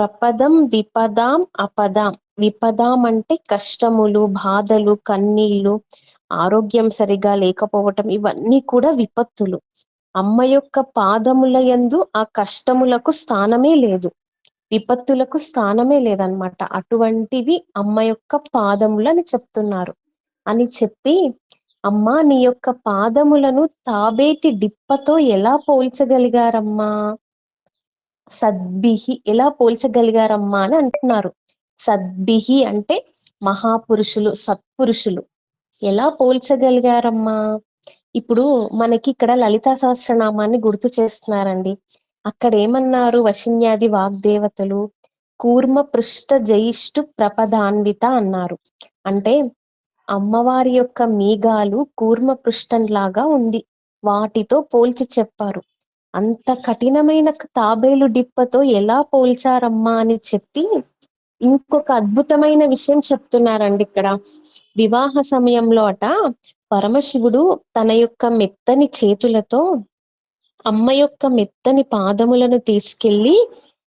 ప్రపదం విపదాం అపదాం. విపదాం అంటే కష్టములు బాధలు కన్నీళ్ళు ఆరోగ్యం సరిగా లేకపోవటం ఇవన్నీ కూడా విపత్తులు. అమ్మ యొక్క పాదముల యందు ఆ కష్టములకు స్థానమే లేదు. విపత్తులకు స్థానమే లేదనమాట అటువంటివి అమ్మ యొక్క పాదములని చెప్తున్నారు. అని చెప్పి అమ్మా నీ యొక్క పాదములను తాబేటి డిప్పతో ఎలా పోల్చగలిగారమ్మా? సద్భిహి ఎలా పోల్చగలిగారమ్మా అని అంటున్నారు. సద్భిహి అంటే మహాపురుషులు సత్పురుషులు. ఎలా పోల్చగలిగారమ్మా? ఇప్పుడు మనకి ఇక్కడ లలితా సహస్రనామాన్ని గుర్తు చేస్తున్నారండి. అక్కడ ఏమన్నారు వశిన్యాది వాగ్దేవతలు? కూర్మ పృష్ఠ జయిష్టు ప్రపదాన్విత అన్నారు. అంటే అమ్మవారి యొక్క మీగాలు కూర్మ పృష్ఠంలాగా ఉంది. వాటితో పోల్చి చెప్పారు. అంత కఠినమైన తాబేలు డిప్పతో ఎలా పోల్చారమ్మా అని చెప్పి ఇంకొక అద్భుతమైన విషయం చెప్తున్నారండి ఇక్కడ. వివాహ సమయంలో అట పరమశివుడు తన యొక్క మెత్తని చేతులతో అమ్మ యొక్క మెత్తని పాదములను తీసుకెళ్ళి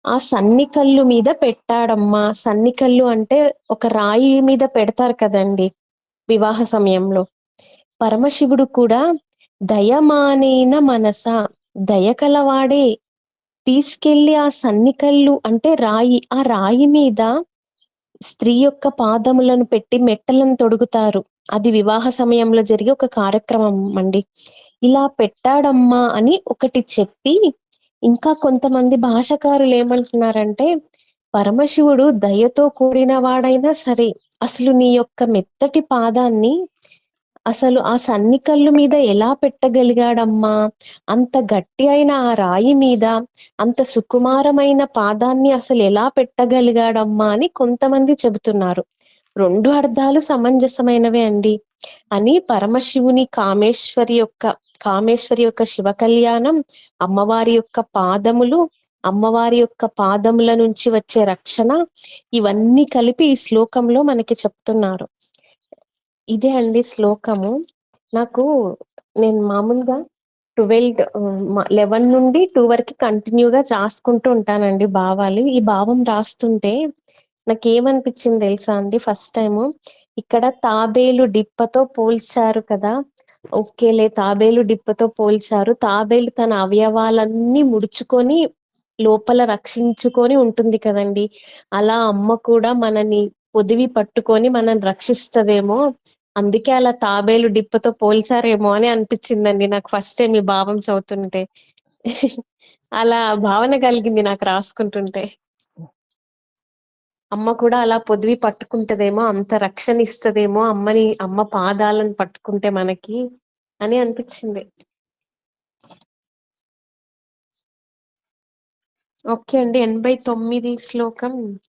ఆ సన్నికల్లు మీద పెట్టాడమ్మా. సన్నికల్లు అంటే ఒక రాయి మీద పెడతారు కదండి వివాహ సమయంలో. పరమశివుడు కూడా దయమానేన మనస దయకలవాడే తీసుకెళ్ళి ఆ సన్నికల్లు అంటే రాయి ఆ రాయి మీద స్త్రీ యొక్క పాదములను పెట్టి మెట్టలను తొడుగుతారు. అది వివాహ సమయంలో జరిగే ఒక కార్యక్రమం అండి. ఇలా పెట్టాడమ్మా అని ఒకటి చెప్పి ఇంకా కొంతమంది భాషకారులు ఏమంటున్నారంటే పరమశివుడు దయతో కూడిన వాడైనా సరే అసలు నీ యొక్క మెత్తటి పాదాన్ని అసలు ఆ సన్నికల్లు మీద ఎలా పెట్టగలిగాడమ్మా? అంత గట్టి అయిన ఆ రాయి మీద అంత సుకుమారమైన పాదాన్ని అసలు ఎలా పెట్టగలిగాడమ్మా అని కొంతమంది చెబుతున్నారు. రెండు అర్థాలు సమంజసమైనవే అండి. అని పరమశివుని కామేశ్వరి యొక్క కామేశ్వరి యొక్క శివ కళ్యాణం అమ్మవారి యొక్క పాదములు అమ్మవారి యొక్క పాదముల నుంచి వచ్చే రక్షణ ఇవన్నీ కలిపి ఈ శ్లోకంలో మనకి చెప్తున్నారు. ఇదే అండి శ్లోకము. నాకు నేను మామూలుగా ట్వెల్వ్ లెవెన్ నుండి టూ వరకు కంటిన్యూగా రాసుకుంటూ ఉంటానండి భావాలు. ఈ భావం రాస్తుంటే నాకు ఏమనిపించింది తెలుసా అండి? ఫస్ట్ టైము ఇక్కడ తాబేలు డిప్పతో పోల్చారు కదా. ఓకేలే తాబేలు డిప్పతో పోల్చారు. తాబేలు తన అవయవాలన్నీ ముడుచుకొని లోపల రక్షించుకొని ఉంటుంది కదండి. అలా అమ్మ కూడా మనని పొదివి పట్టుకొని మనం రక్షిస్తదేమో. అందుకే అలా తాబేలు డిప్పతో పోల్చారేమో అని అనిపించిందండి నాకు ఫస్ట్ టైం మీ భావం చదువుతుంటే. అలా భావన కలిగింది నాకు రాసుకుంటుంటే. అమ్మ కూడా అలా పొదివి పట్టుకుంటదేమో అంత రక్షణ ఇస్తదేమో అమ్మని అమ్మ పాదాలను పట్టుకుంటే మనకి అని అనిపించింది. ఓకే అండి ఎనభై తొమ్మిది శ్లోకం.